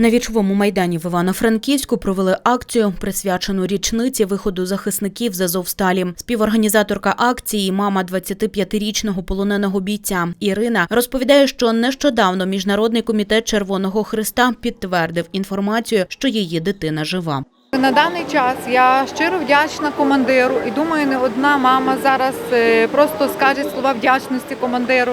На вічовому майдані в Івано-Франківську провели акцію, присвячену річниці виходу захисників з Азовсталі. Співорганізаторка акції, мама 25-річного полоненого бійця Ірина, розповідає, що нещодавно міжнародний комітет Червоного Христа підтвердив інформацію, що її дитина жива. На даний час я щиро вдячна командиру і думаю, не одна мама зараз е, просто скаже слова вдячності командиру,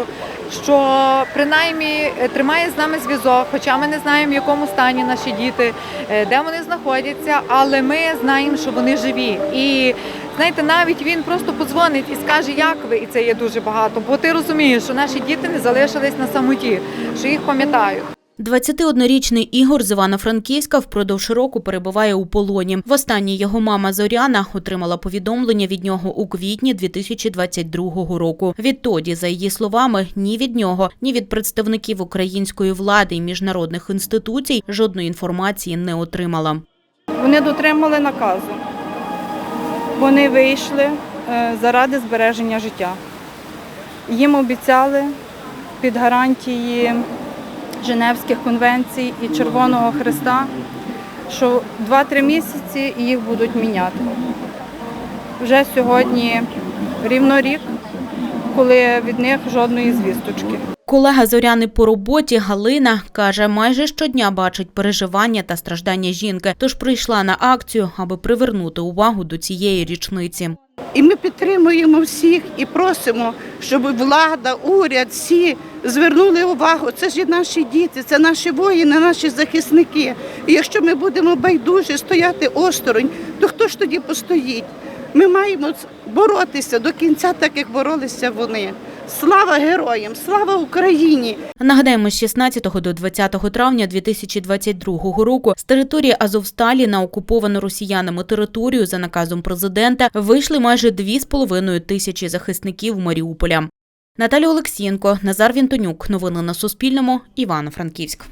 що принаймні е, тримає з нами зв'язок, хоча ми не знаємо, в якому стані наші діти, е, де вони знаходяться, але ми знаємо, що вони живі. І знаєте, навіть він просто подзвонить і скаже, як ви, і це є дуже багато. Бо ти розумієш, що наші діти не залишились на самоті, що їх пам'ятають. 21-річний Ігор з Івано-Франківська впродовж року перебуває у полоні. Востаннє його мама Зоряна отримала повідомлення від нього у квітні 2022 року. Відтоді, за її словами, ні від нього, ні від представників української влади і міжнародних інституцій жодної інформації не отримала. Вони дотримали наказу. Вони вийшли е, заради збереження життя. Їм обіцяли під гарантії Женевських конвенцій і Червоного Христа, що 2-3 місяці їх будуть міняти. Вже сьогодні рівно рік, коли від них жодної звісточки. Колега Зоряни по роботі Галина каже, майже щодня бачить переживання та страждання жінки, тож прийшла на акцію, аби привернути увагу до цієї річниці. І ми підтримуємо всіх і просимо, щоб влада, уряд, всі звернули увагу. Це ж і наші діти, це наші воїни, наші захисники. І якщо ми будемо байдужі стояти осторонь, то хто ж тоді постоїть? Ми маємо боротися до кінця, так як боролися вони. Слава героям! Слава Україні! Нагадаємо, з 16 до 20 травня 2022 року з території Азовсталі на окуповану росіянами територію за наказом президента вийшли майже 2,5 тисячі захисників Маріуполя. Наталя Олексієнко, Назар Вінтонюк. Новини на Суспільному. Івано-Франківськ.